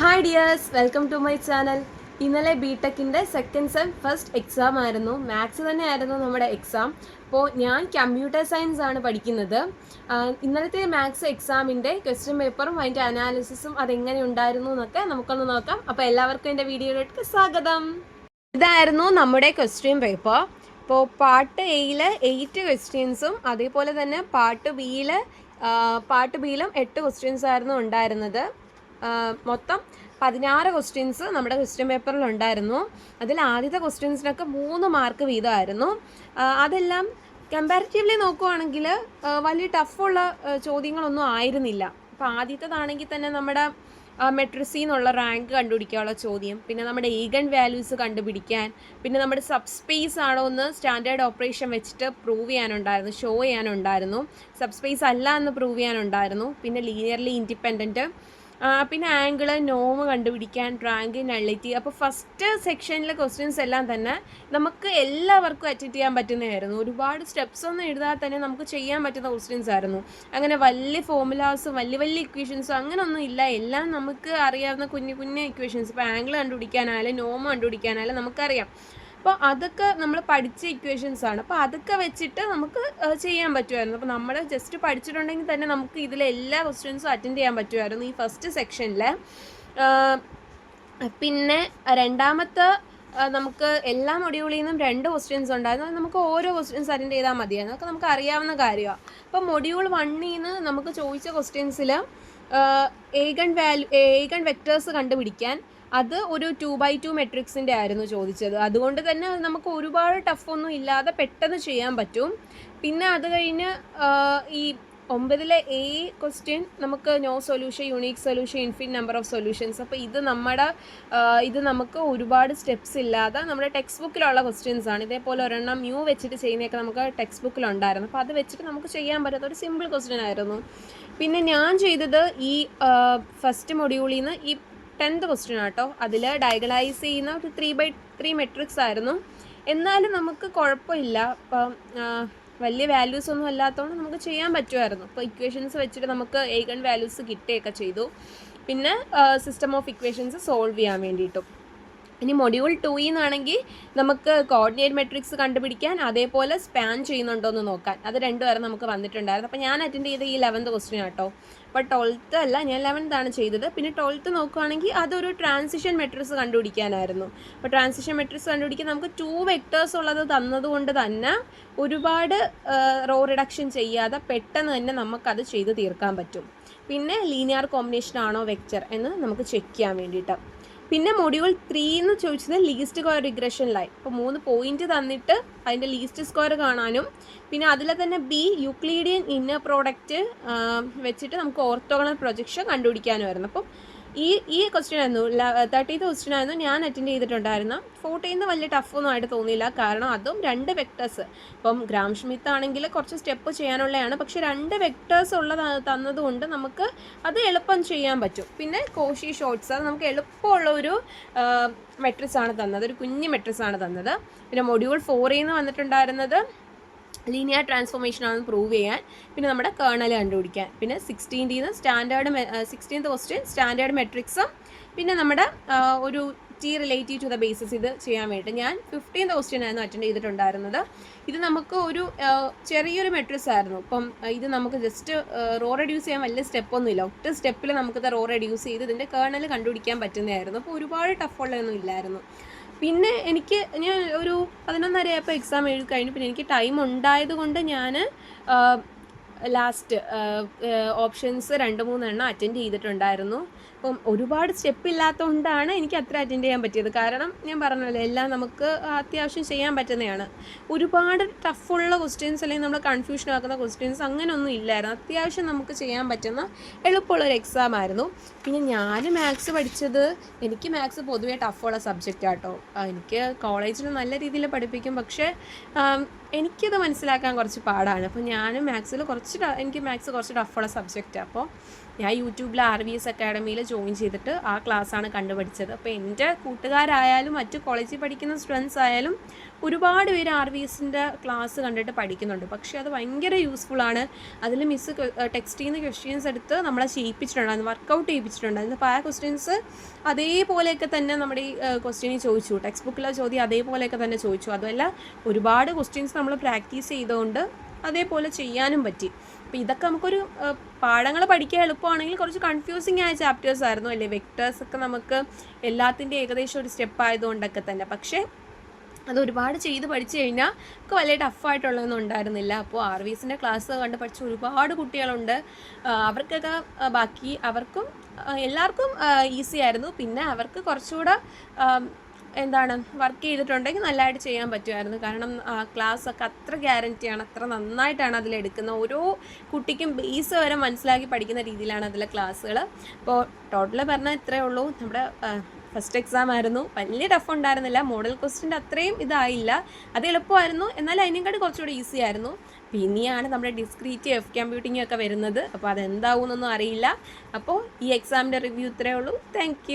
Hi dears welcome to my channel ഇന്നലെ B ടെക്കിന്റെ second sem first exam ആയിരുന്നു. Maths തന്നെയായിരുന്നു നമ്മുടെ എക്സാം അപ്പോൾ ഞാൻ കമ്പ്യൂട്ടർ സയൻസ് ആണ് പഠിക്കുന്നത്. ഇന്നലത്തെ മാത്സ് എക്സാമിന്റെ ക്വസ്റ്റ്യൻ പേപ്പറും അതിന്റെ അനാലിസിസും അതെങ്ങനെ ഉണ്ടായിരുന്നു എന്നൊക്കെ നമുക്കൊന്ന് നോക്കാം. അപ്പോൾ എല്ലാവർക്കും എന്റെ വീഡിയോയിലേക്ക് സ്വാഗതം. ഇതായിരുന്നു നമ്മുടെ ക്വസ്റ്റ്യൻ പേപ്പർ അപ്പോൾ പാർട്ട് എയിൽ എയ്റ്റ് ക്വസ്റ്റ്യൻസും അതേപോലെ തന്നെ പാർട്ട് ബിയിൽ പാർട്ട് ബിയിലും എട്ട് ക്വസ്റ്റ്യൻസ് ആയിരുന്നു ഉണ്ടായിരുന്നത്. മൊത്തം പതിനാറ് ക്വസ്റ്റ്യൻസ് നമ്മുടെ ക്വസ്റ്റ്യൻ പേപ്പറിൽ ഉണ്ടായിരുന്നു. അതിൽ ആദ്യത്തെ ക്വസ്റ്റ്യൻസിനൊക്കെ മൂന്ന് മാർക്ക് വീതമായിരുന്നു. അതെല്ലാം കമ്പാരിറ്റീവ്ലി നോക്കുവാണെങ്കിൽ വലിയ ടഫുള്ള ചോദ്യങ്ങളൊന്നും ആയിരുന്നില്ല. അപ്പോൾ ആദ്യത്തേതാണെങ്കിൽ തന്നെ നമ്മുടെ മെട്രിസിൽ നിന്നുള്ള റാങ്ക് കണ്ടുപിടിക്കാനുള്ള ചോദ്യം പിന്നെ നമ്മുടെ ഈഗൺ വാല്യൂസ് കണ്ടുപിടിക്കാൻ പിന്നെ നമ്മുടെ സബ് സ്പേസ് ആണോ എന്ന് സ്റ്റാൻഡേർഡ് ഓപ്പറേഷൻ വെച്ചിട്ട് പ്രൂവ് ചെയ്യാനുണ്ടായിരുന്നു ഷോ ചെയ്യാനുണ്ടായിരുന്നു. സബ് സ്പേസ് അല്ല എന്ന് പ്രൂവ് ചെയ്യാനുണ്ടായിരുന്നു. പിന്നെ ലീനിയർലി ഇൻഡിപെൻഡന്റ് പിന്നെ ആംഗിൾ നോമ് കണ്ടുപിടിക്കാൻ റാങ്ക് നള്ളിറ്റി അപ്പോൾ ഫസ്റ്റ് സെക്ഷനിലെ ക്വസ്റ്റ്യൻസ് എല്ലാം തന്നെ നമുക്ക് എല്ലാവർക്കും അറ്റൻഡ് ചെയ്യാൻ പറ്റുന്നതായിരുന്നു. ഒരുപാട് സ്റ്റെപ്സ് ഒന്നും എഴുതാതെ തന്നെ നമുക്ക് ചെയ്യാൻ പറ്റുന്ന ക്വസ്റ്റ്യൻസ് ആയിരുന്നു. അങ്ങനെ വലിയ ഫോമുലാസും വലിയ വലിയ ഇക്വേഷൻസും അങ്ങനെയൊന്നും ഇല്ല. എല്ലാം നമുക്ക് അറിയാവുന്ന കുഞ്ഞു കുഞ്ഞു ഇക്വേഷൻസ് ഇപ്പോൾ ആംഗിൾ കണ്ടുപിടിക്കാനായാലും നോമ് കണ്ടുപിടിക്കാനായാലും നമുക്കറിയാം. അപ്പോൾ അതൊക്കെ നമ്മൾ പഠിച്ച ഇക്വേഷൻസ് ആണ്. അപ്പോൾ അതൊക്കെ വെച്ചിട്ട് നമുക്ക് ചെയ്യാൻ പറ്റുമായിരുന്നു അപ്പോൾ നമ്മൾ ജസ്റ്റ് പഠിച്ചിട്ടുണ്ടെങ്കിൽ തന്നെ നമുക്ക് ഇതിലെ എല്ലാ ക്വസ്റ്റ്യൻസും അറ്റൻഡ് ചെയ്യാൻ പറ്റുമായിരുന്നു ഈ ഫസ്റ്റ് സെക്ഷനിൽ പിന്നെ രണ്ടാമത്തെ നമുക്ക് എല്ലാ മൊഡ്യൂളിൽ നിന്നും രണ്ട് ക്വസ്റ്റ്യൻസ് ഉണ്ടായിരുന്നു. നമുക്ക് ഓരോ ക്വസ്റ്റ്യൻസ് അറ്റൻഡ് ചെയ്താൽ മതിയായിരുന്നു. അതൊക്കെ നമുക്ക് അറിയാവുന്ന കാര്യമാണ് അപ്പോൾ മൊഡ്യൂൾ വണ്ണിൽ നിന്ന് നമുക്ക് ചോദിച്ച ക്വസ്റ്റ്യൻസിൽ ഏകൺ വാല്യൂ ഏകൺ വെക്ടേഴ്സ് കണ്ടുപിടിക്കാൻ അത് ഒരു ടു ബൈ ടു മെട്രിക്സിന്റെ ആയിരുന്നു ചോദിച്ചത്. അതുകൊണ്ട് തന്നെ നമുക്ക് ഒരുപാട് ടഫൊന്നും ഇല്ലാതെ പെട്ടെന്ന് ചെയ്യാൻ പറ്റും. പിന്നെ അത് കഴിഞ്ഞ് ഈ ഒമ്പതിലെ എ ക്വസ്റ്റ്യൻ നമുക്ക് no solution unique solution infinite number of solutions അപ്പോൾ ഇത് നമ്മുടെ ഇത് നമുക്ക് ഒരുപാട് സ്റ്റെപ്സ് ഇല്ലാതെ നമ്മുടെ ടെക്സ്റ്റ് ബുക്കിലുള്ള ക്വസ്റ്റ്യൻസ് ആണ്. ഇതേപോലെ ഒരെണ്ണം മ്യൂ വെച്ചിട്ട് ചെയ്യുന്നതൊക്കെ നമുക്ക് ടെക്സ്റ്റ് ബുക്കിലുണ്ടായിരുന്നു അപ്പോൾ അത് വെച്ചിട്ട് നമുക്ക് ചെയ്യാൻ പറ്റാത്ത ഒരു സിമ്പിൾ ക്വസ്റ്റ്യൻ ആയിരുന്നു. പിന്നെ ഞാൻ ചെയ്തത് ഈ ഫസ്റ്റ് മൊഡ്യൂളിൽ നിന്ന് ഈ ടെൻത്ത് ക്വസ്റ്റ്യൻ ആട്ടോ. അതിൽ ഡയഗണൈസ് ചെയ്യുന്ന ഒരു ത്രീ ബൈ ത്രീ മെട്രിക്സ് ആയിരുന്നു. എന്നാലും നമുക്ക് കുഴപ്പമില്ല. ഇപ്പം വലിയ വാല്യൂസ് ഒന്നും അല്ലാത്തതുകൊണ്ട് നമുക്ക് ചെയ്യാൻ പറ്റുമായിരുന്നു. ഇപ്പോൾ ഇക്വേഷൻസ് വെച്ചിട്ട് നമുക്ക് ഏകൺ വാല്യൂസ് കിട്ടുകയൊക്കെ ചെയ്തു. പിന്നെ സിസ്റ്റം ഓഫ് ഇക്വേഷൻസ് സോൾവ് ചെയ്യാൻ വേണ്ടിയിട്ടും. ഇനി മൊഡ്യൂൾ ടൂയിൽ നിന്നാണെങ്കിൽ നമുക്ക് കോർഡിനേറ്റ് മെട്രിക്സ് കണ്ടുപിടിക്കാൻ അതേപോലെ സ്പാൻ ചെയ്യുന്നുണ്ടോ എന്ന് നോക്കാൻ. അത് രണ്ടു വരെ നമുക്ക് വന്നിട്ടുണ്ടായിരുന്നു. അപ്പോൾ ഞാൻ അറ്റൻഡ് ചെയ്ത ഈ ലെവൻത്ത് ക്വസ്റ്റ്യൻ ആട്ടോ അപ്പോൾ ട്വൽത്ത് അല്ല ഞാൻ ലെവൻത്ത് ആണ് ചെയ്തത്. പിന്നെ ട്വൽത്ത് നോക്കുകയാണെങ്കിൽ അതൊരു ട്രാൻസിഷൻ മെട്രിക്സ് കണ്ടുപിടിക്കാനായിരുന്നു. അപ്പോൾ ട്രാൻസിഷൻ മെട്രിക്സ് കണ്ടുപിടിക്കാൻ നമുക്ക് ടു വെക്ടേഴ്സ് ഉള്ളത് തന്നതുകൊണ്ട് തന്നെ ഒരുപാട് റോ റിഡക്ഷൻ ചെയ്യാതെ പെട്ടെന്ന് തന്നെ നമുക്കത് ചെയ്ത് തീർക്കാൻ പറ്റും. പിന്നെ ലീനിയർ കോമ്പിനേഷൻ ആണോ വെക്ചർ എന്ന് നമുക്ക് ചെക്ക് ചെയ്യാൻ വേണ്ടിയിട്ട്. പിന്നെ മൊഡ്യൂൾ ത്രീ എന്ന് ചോദിച്ചത് ലീസ്റ്റ് സ്ക്വയർ റിഗ്രഷൻ ലൈൻ അപ്പോൾ മൂന്ന് പോയിന്റ് തന്നിട്ട് അതിന്റെ ലീസ്റ്റ് സ്ക്വയർ കാണാനും. പിന്നെ അതിൽ തന്നെ ബി യൂക്ലീഡിയൻ ഇന്നർ പ്രോഡക്റ്റ് വെച്ചിട്ട് നമുക്ക് ഓർത്തോഗണൽ പ്രൊജക്ഷൻ കണ്ടുപിടിക്കാനുമായിരുന്നു അപ്പം ഈ ഈ ക്വസ്റ്റ്യൻ ആയിരുന്നു തേർട്ടീത്ത് ക്വസ്റ്റ്യൻ ആയിരുന്നു ഞാൻ അറ്റൻഡ് ചെയ്തിട്ടുണ്ടായിരുന്നു. ഫോർട്ടീന്ന് വലിയ ടഫൊന്നും ആയിട്ട് തോന്നിയില്ല. കാരണം അതും രണ്ട് വെക്ടേഴ്സ് ഇപ്പം ഗ്രാം ഷ്മിത്ത് ആണെങ്കിൽ കുറച്ച് സ്റ്റെപ്പ് ചെയ്യാനുള്ളതാണ് പക്ഷെ രണ്ട് വെക്ടേഴ്സ് ഉള്ള തന്നതുകൊണ്ട് നമുക്ക് അത് എളുപ്പം ചെയ്യാൻ പറ്റും. പിന്നെ കോഷി ഷോർട്സ് അത് നമുക്ക് എളുപ്പമുള്ള ഒരു മെട്രിക്സ് ആണ് തന്നത്. ഒരു കുഞ്ഞു മെട്രിക്സ് ആണ് തന്നത്. പിന്നെ മൊഡ്യൂൾ ഫോറിൽ നിന്ന് വന്നിട്ടുണ്ടായിരുന്നത് ലീനിയർ ട്രാൻസ്ഫോർമേഷൻ ആണെന്ന് പ്രൂവ് ചെയ്യാൻ പിന്നെ നമ്മുടെ കേണൽ കണ്ടുപിടിക്കാൻ. പിന്നെ സിക്സ്റ്റീന്റീന്ന് സ്റ്റാൻഡേർഡ് സിക്സ്റ്റീൻത്ത് ക്വസ്റ്റ്യൻ സ്റ്റാൻഡേർഡ് മെട്രിക്സും പിന്നെ നമ്മുടെ ഒരു T relative to the basis ഇത് ചെയ്യാൻ വേണ്ടി ഞാൻ ഫിഫ്റ്റീൻത് ക്വസ്റ്റ്യൻ ആയിരുന്നു അറ്റൻഡ് ചെയ്തിട്ടുണ്ടായിരുന്നത്. ഇത് നമുക്ക് ഒരു ചെറിയൊരു മെട്രിക്സ് ആയിരുന്നു. ഇപ്പം ഇത് നമുക്ക് ജസ്റ്റ് റോ റെഡ്യൂസ് ചെയ്യാൻ വലിയ സ്റ്റെപ്പൊന്നുമില്ല ഒറ്റ സ്റ്റെപ്പിൽ നമുക്കിത് റോ റെഡ്യൂസ് ചെയ്ത് ഇതിന്റെ കേണൽ കണ്ടുപിടിക്കാൻ പറ്റുന്നതായിരുന്നു. അപ്പോൾ ഒരുപാട് ടഫുള്ളതൊന്നും ഇല്ലായിരുന്നു. പിന്നെ എനിക്ക് ഞാൻ ഒരു പതിനൊന്നരയപ്പോൾ എക്സാം എഴുതി കഴിഞ്ഞു. പിന്നെ എനിക്ക് ടൈം ഉണ്ടായത് കൊണ്ട് ഞാൻ ലാസ്റ്റ് ഓപ്ഷൻസ് രണ്ട് മൂന്നെണ്ണം അറ്റൻഡ് ചെയ്തിട്ടുണ്ടായിരുന്നു. അപ്പം ഒരുപാട് സ്റ്റെപ്പ് ഇല്ലാത്തതുകൊണ്ടാണ് എനിക്ക് അത്ര അറ്റൻഡ് ചെയ്യാൻ പറ്റിയത്. കാരണം ഞാൻ പറഞ്ഞല്ലോ എല്ലാം നമുക്ക് അത്യാവശ്യം ചെയ്യാൻ പറ്റുന്നതാണ്. ഒരുപാട് ടഫുള്ള ക്വസ്റ്റ്യൻസ് അല്ലെങ്കിൽ നമ്മൾ കൺഫ്യൂഷൻ ആക്കുന്ന ക്വസ്റ്റ്യൻസ് അങ്ങനെയൊന്നും ഇല്ലായിരുന്നു. അത്യാവശ്യം നമുക്ക് ചെയ്യാൻ പറ്റുന്ന എളുപ്പമുള്ളൊരു എക്സാം ആയിരുന്നു. പിന്നെ ഞാൻ മാത്സ് പഠിച്ചത് എനിക്ക് മാത്സ് പൊതുവേ ടഫുള്ള സബ്ജക്റ്റ് ആട്ടോ. എനിക്ക് കോളേജിൽ നല്ല രീതിയിൽ പഠിപ്പിക്കും. പക്ഷേ എനിക്കത് മനസ്സിലാക്കാൻ കുറച്ച് പാടാണ്. അപ്പോൾ ഞാൻ മാത്സിൽ കുറച്ച് എനിക്ക് മാത്സ് കുറച്ച് ടഫുള്ള സബ്ജക്റ്റാണ് അപ്പോൾ ഞാൻ യൂട്യൂബിൽ ആർ വി എസ് അക്കാഡമിയിൽ ജോയിൻ ചെയ്തിട്ട് ആ ക്ലാസ്സാണ് കണ്ടുപഠിച്ചത്. അപ്പോൾ എന്റെ കൂട്ടുകാരായാലും മറ്റ് കോളേജിൽ പഠിക്കുന്ന സ്റ്റുഡൻസ് ആയാലും ഒരുപാട് പേര് ആർ വി എസിന്റെ ക്ലാസ് കണ്ടിട്ട് പഠിക്കുന്നുണ്ട്. പക്ഷേ അത് ഭയങ്കര യൂസ്ഫുൾ ആണ്. അതിൽ മിസ്സ് ടെക്സ്റ്റിൽ നിന്ന് ക്വസ്റ്റ്യൻസ് എടുത്ത് നമ്മളെ ചെയ്യിപ്പിച്ചിട്ടുണ്ടായിരുന്നു വർക്കൗട്ട് ചെയ്യിപ്പിച്ചിട്ടുണ്ടായിരുന്നു അപ്പോൾ ആ ക്വസ്റ്റ്യൻസ് അതേപോലെയൊക്കെ തന്നെ നമ്മുടെ ഈ ക്വസ്റ്റ്യനിൽ ചോദിച്ചു. ടെക്സ്റ്റ് ബുക്കിലെ ചോദ്യം അതേപോലെയൊക്കെ തന്നെ ചോദിച്ചു. അതുമല്ല ഒരുപാട് ക്വസ്റ്റ്യൻസ് നമ്മൾ പ്രാക്ടീസ് ചെയ്തുകൊണ്ട് അതേപോലെ ചെയ്യാനും പറ്റി. അപ്പോൾ ഇതൊക്കെ നമുക്കൊരു പാഠങ്ങൾ പഠിക്കാൻ എളുപ്പമാണെങ്കിൽ കുറച്ച് കൺഫ്യൂസിങ് ആയ ചാപ്റ്റേഴ്സ് ആയിരുന്നു അല്ലേ? വെക്ടേഴ്സ് ഒക്കെ നമുക്ക് എല്ലാത്തിന്റെ ഏകദേശം ഒരു സ്റ്റെപ്പ് ആയതുകൊണ്ടൊക്കെ തന്നെ. പക്ഷേ അത് ഒരുപാട് ചെയ്ത് പഠിച്ചു കഴിഞ്ഞാൽ നമുക്ക് വലിയ ടഫായിട്ടുള്ളതൊന്നും ഉണ്ടായിരുന്നില്ല. അപ്പോൾ ആർ വി എസിന്റെ ക്ലാസ് കണ്ട് പഠിച്ച ഒരുപാട് കുട്ടികളുണ്ട്. അവർക്കൊക്കെ ബാക്കി അവർക്കും എല്ലാവർക്കും ഈസി ആയിരുന്നു. പിന്നെ അവർക്ക് കുറച്ചുകൂടെ എന്താണ് വർക്ക് ചെയ്തിട്ടുണ്ടെങ്കിൽ നല്ലതായിട്ട് ചെയ്യാൻ പറ്റുമായിരുന്നു. കാരണം ക്ലാസ് ഒക്കെ അത്ര ഗ്യാരന്റിയാണ് അത്ര നന്നായിട്ടാണ് അതിലെടുക്കുന്നത് ഓരോ കുട്ടിക്കും ബേസ് വരെ മനസ്സിലാക്കി പഠിക്കുന്ന രീതിയിലാണ് അതിലെ ക്ലാസ്സുകൾ അപ്പോൾ ടോട്ടൽ പറഞ്ഞാൽ ഇത്രയേ ഉള്ളൂ. നമ്മുടെ ഫസ്റ്റ് എക്സാം ആയിരുന്നു. വലിയ ടഫ് ഉണ്ടായിരുന്നില്ല. മോഡൽ ക്വസ്റ്റിന്റെ അത്രയും ഇതായില്ല. അത് എളുപ്പമായിരുന്നു. എന്നാൽ അതിനെക്കാട്ട് കുറച്ചുകൂടി ഈസി ആയിരുന്നു. പിന്നെയാണ് നമ്മുടെ ഡിസ്ക്രീറ്റ് എഫ് കമ്പ്യൂട്ടിംഗ് ഒക്കെ വരുന്നത്. അപ്പോൾ അതെന്താവും എന്നൊന്നും അറിയില്ല. അപ്പോൾ ഈ എക്സാമിന്റെ റിവ്യൂ ഇത്രയേ ഉള്ളൂ. താങ്ക്